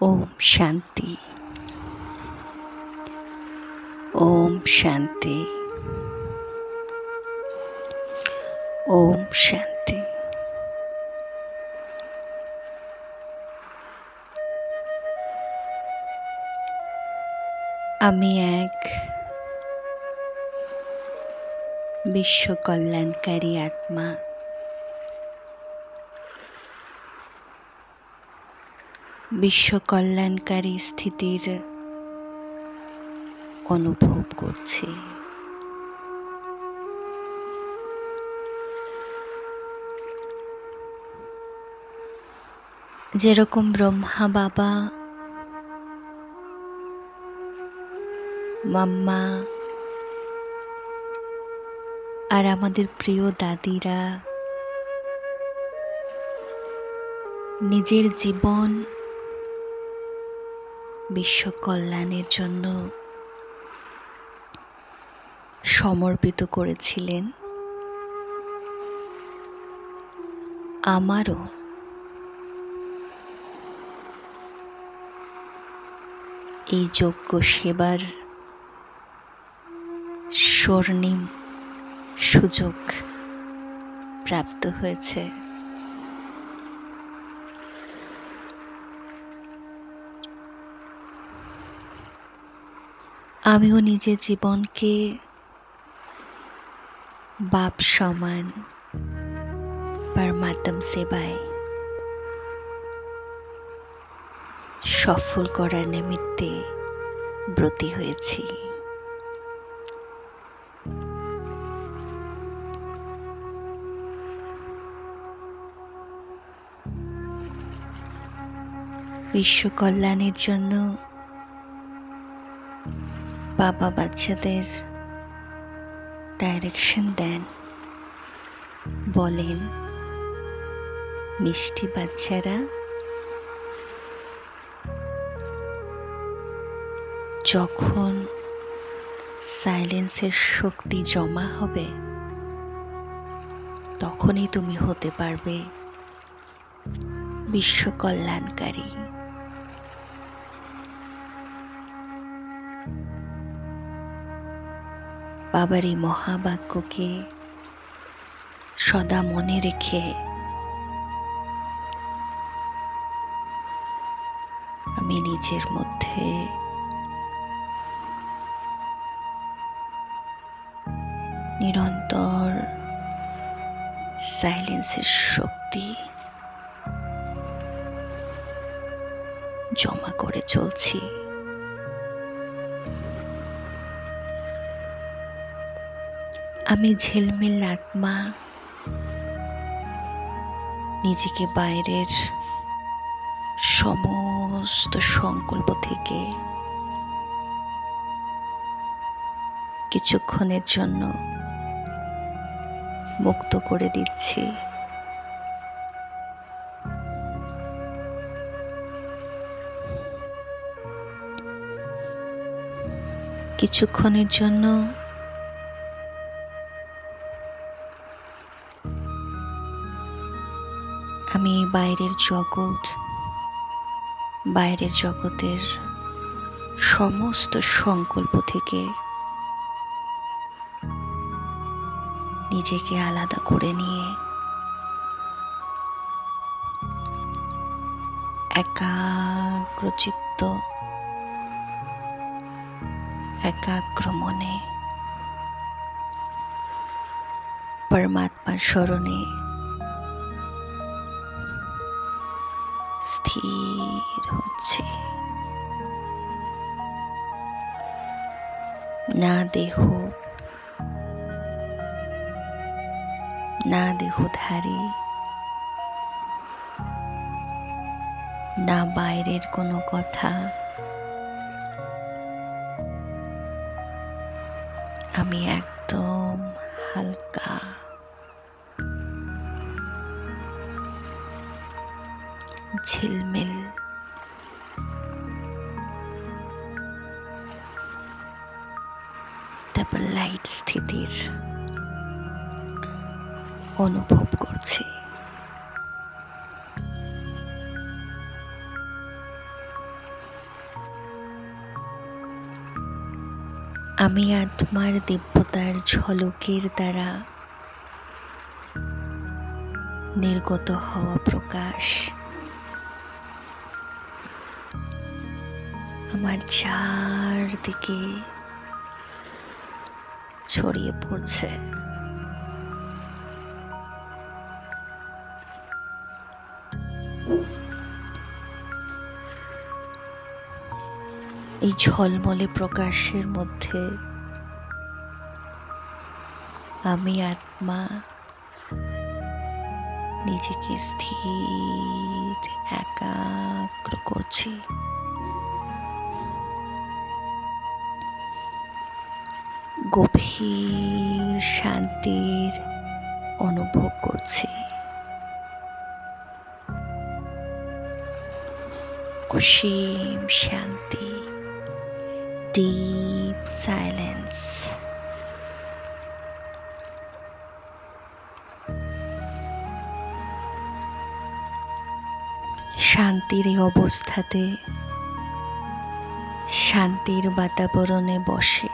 ওম শান্তি ওম শান্তি ওম শান্তি আমি এক বিশ্ব কল্যাণকারী আত্মা। বিশ্ব কল্যাণকারী স্থিতির অনুভব করছি। যেরকম ব্রহ্মা বাবা, মাম্মা আর আমাদের প্রিয় দাদিরা, নিজের জীবন বিশ্ব কল্যাণের জন্য সমর্পিত করেছিলেন আমারও। এই যজ্ঞ সেবার স্বর্ণিম সুযোগ প্রাপ্ত হয়েছে। আমিও নিজের জীবনকে বাপ সমান পরমাত্ম সেবায় সফল করার নিমিত্তে ব্রতী হয়েছি। বিশ্ব কল্যাণের জন্য বাবা বাচ্চাদের ডাইরেকশন দেন। বলেন, মিষ্টি বাচ্চারা, যখন সাইলেন্সের শক্তি জমা হবে, তখনই তুমি হতে পারবে বিশ্ব বাবার এই মহাবাক্যকে সদা মনে রেখে আমি নিজের মধ্যে নিরন্তর সাইলেন্সের শক্তি জমা করে চলছি। আমি ঝিলমিল আত্মা নিজেকে বাইরের সমস্ত সংকল্প থেকে কিছুক্ষণের জন্য মুক্ত করে দিচ্ছি। কিছুক্ষণের জন্য বাইরের জগৎ, বাইরের জগতের সমস্ত সংকল্প থেকে নিজেকে আলাদা করে নিয়ে একাগ্রচিত্ত একাগ্র মনে পরমাত্মার স্মরণে হচ্ছে না দেহ না দেহধারী না বাইরের কোনো কথা। আমি একদম হালকা। ট্রাপল লাইট স্থিতির অনুভব করছি। আমি আত্মার দিব্যতার ঝলকের দ্বারা নির্গত হওয়া প্রকাশ। আমার চারদিকে ছড়িয়ে পড়ছে। এই ঝলমলে প্রকাশের মধ্যে আমি আত্মা নিজেকে স্থির একাগ্র করছি। গভীর শান্তির অনুভব করছি। অসীম শান্তি ডিপ সাইলেন্স শান্তির এই অবস্থাতে শান্তির বাতাবরণে বসে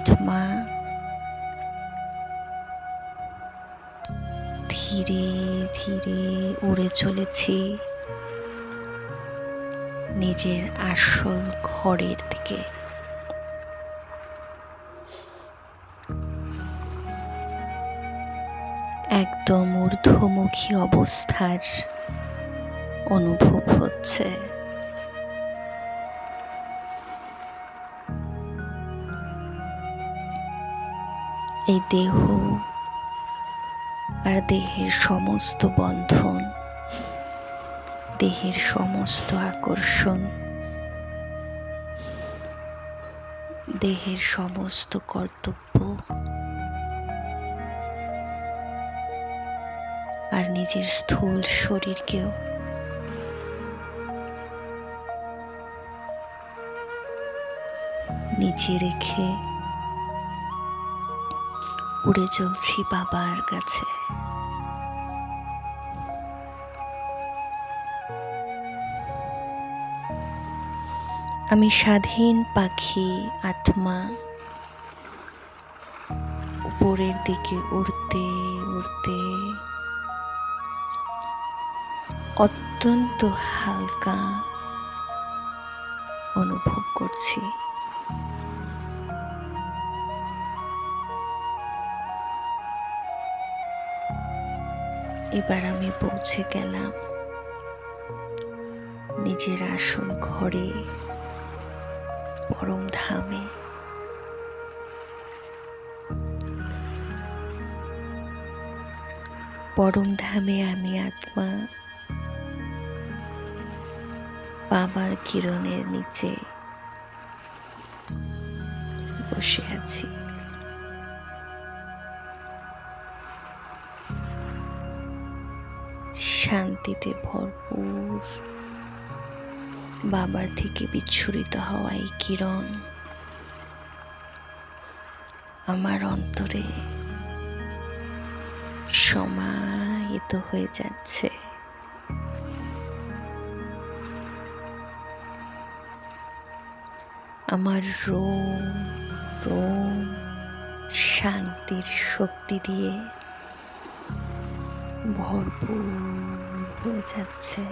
আত্মা ধীরে ধীরে উড়ে চলেছি নিজের আসল ঘরের দিকে। একদম ঊর্ধ্বমুখী অবস্থার অনুভব হচ্ছে। এই দেহ আর দেহের সমস্ত বন্ধন, দেহের সমস্ত আকর্ষণ, দেহের সমস্ত কর্তব্য আর নিজের স্থূল শরীরকেও নিচে রেখে উড়ে চলছি বাবার কাছে। আমি স্বাধীন পাখি আত্মা। উপরের দিকে উড়তে উড়তে অত্যন্ত হালকা অনুভব করছি। এবার আমি পৌঁছে গেলাম। নিজের আসল ঘরে, পরম ধামে। পরম ধামে আমি আত্মা, বাবার কিরণের নিচে বসে আছি। শান্তিতে ভরপুর। বাবার থেকে বিচ্ছুরিত হওয়া এই কিরণ। আমার অন্তরে সমাহিত হয়ে যাচ্ছে। আমার রোম রোম শান্তির শক্তি দিয়ে ভরপুর। হয়ে যাচ্ছে।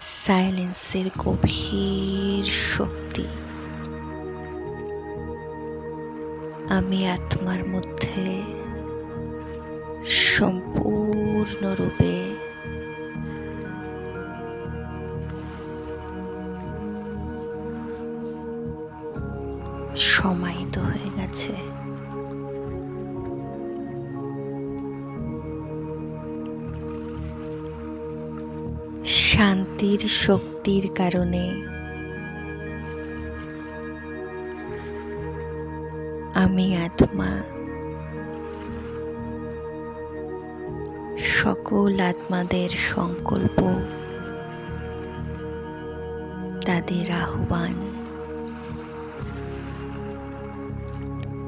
সাইলেন্সের গভীর শক্তি। আমি আত্মার মধ্যে সম্পূর্ণরূপে সমাহিত হয়ে গেছে। শান্তির শক্তির কারণে। আমি আত্মা। সকল আত্মাদের সংকল্প তাদের আহ্বান।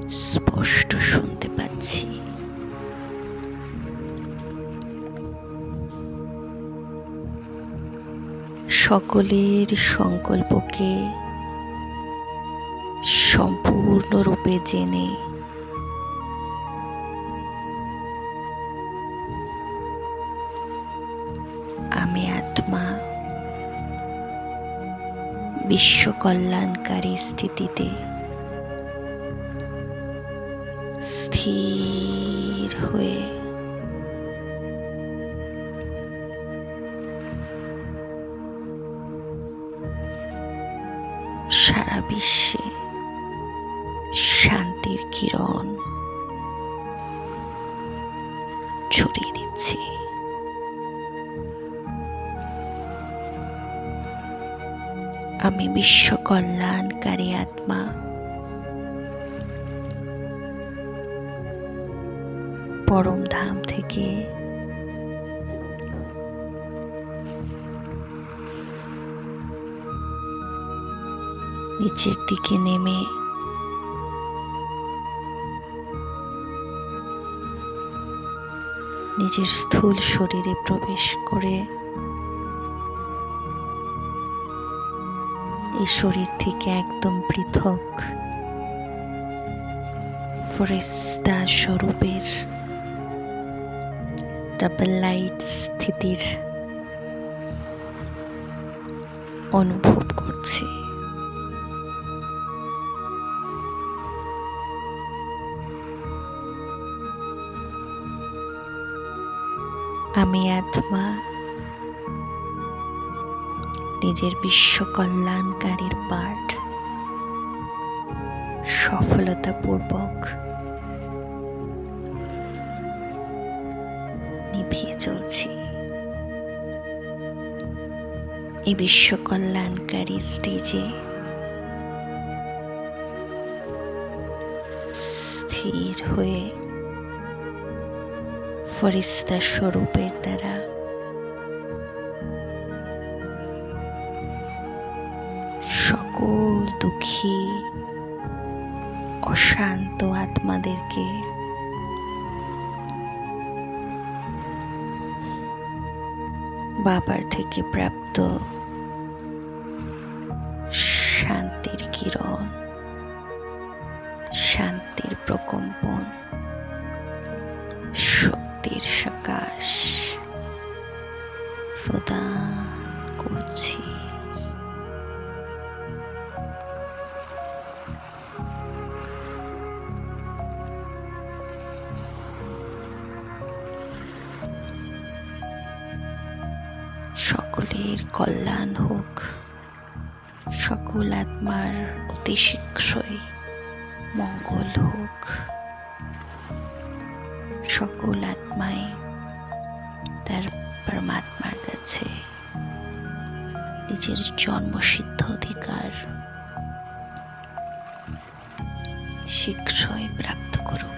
স্পষ্ট শুনতে পাচ্ছি। সকলের সংকল্পকে সম্পূর্ণরূপে জেনে। আমি আত্মা বিশ্ব কল্যাণকারী স্থিতিতে স্থির হয়ে বিশ্বে শান্তির কিরণ ছড়িয়ে দিচ্ছি। আমি বিশ্ব কল্যাণকারী আত্মা। পরম ধাম থেকে নিচের দিকে নেমে নিজের স্থূল শরীরে প্রবেশ করে এই শরীর থেকে একদম পৃথক ফরেস্তা স্বরূপের ডাবল লাইট স্থিতির অনুভব করছি। আমি আত্মা। নিজের বিশ্ব কল্যাণকারীর পাঠ। সফলতাপূর্বক নিভিয়ে চলছি। এই বিশ্ব কল্যাণকারী স্টেজে স্থির হয়ে ফরিস্তা স্বরূপের দ্বারা। সকল দুঃখী অশান্ত আত্মাদেরকে বাবার থেকে প্রাপ্ত শান্তির কিরণ শান্তির প্রকম্পন শক্তির সকাশ প্রদান করছি। সকলের কল্যাণ হোক সকল আত্মার অতি শীঘ্রই মঙ্গল হোক। সকল আত্মাই তার পরমাত্মার কাছে নিজের জন্মসিদ্ধ অধিকার শীঘ্রই প্রাপ্ত করুক।